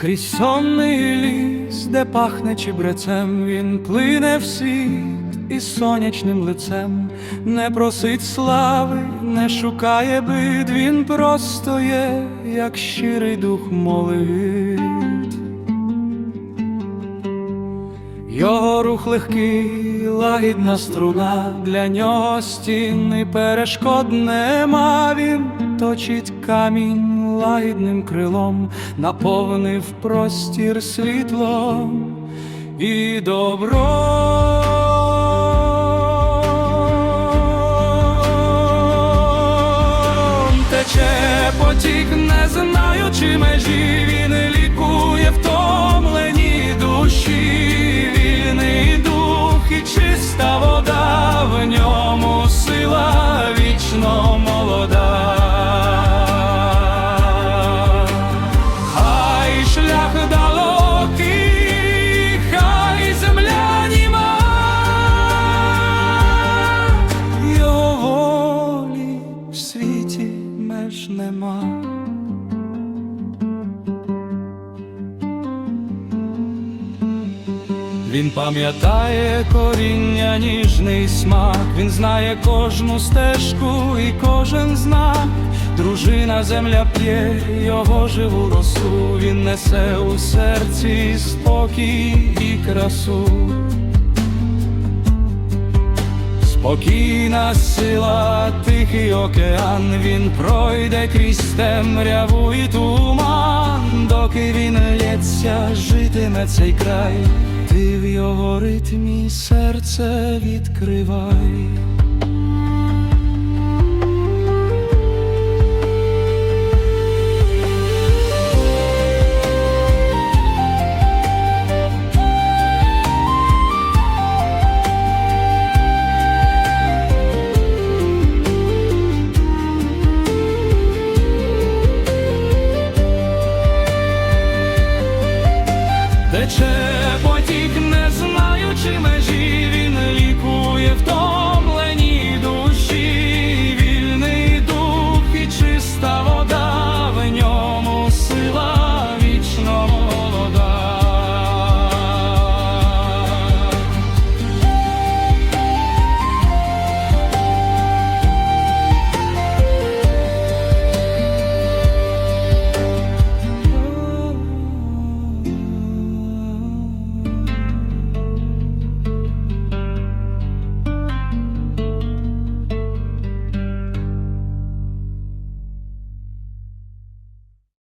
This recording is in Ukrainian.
Крізь сонний ліс, де пахне чебрецем, він плине в світ із сонячним лицем, не просить слави, не шукає бид, він просто є, як щирий дух молит. Його рух легкий, лагідна струна, для нього стіни перешкод нема. Він точить камінь лагідним крилом, наповнив простір світлом і добром. Тече потік, не знаючи межі, Він пам'ятає коріння, ніжний смак, він знає кожну стежку і кожен знак. Дружина земля п'є його живу росу, він несе у серці спокій і красу. Спокійна сила, тихий океан, він пройде крізь темряву і туман, доки він лється, житиме цей край, ти в його ритмі серце відкривай. Тече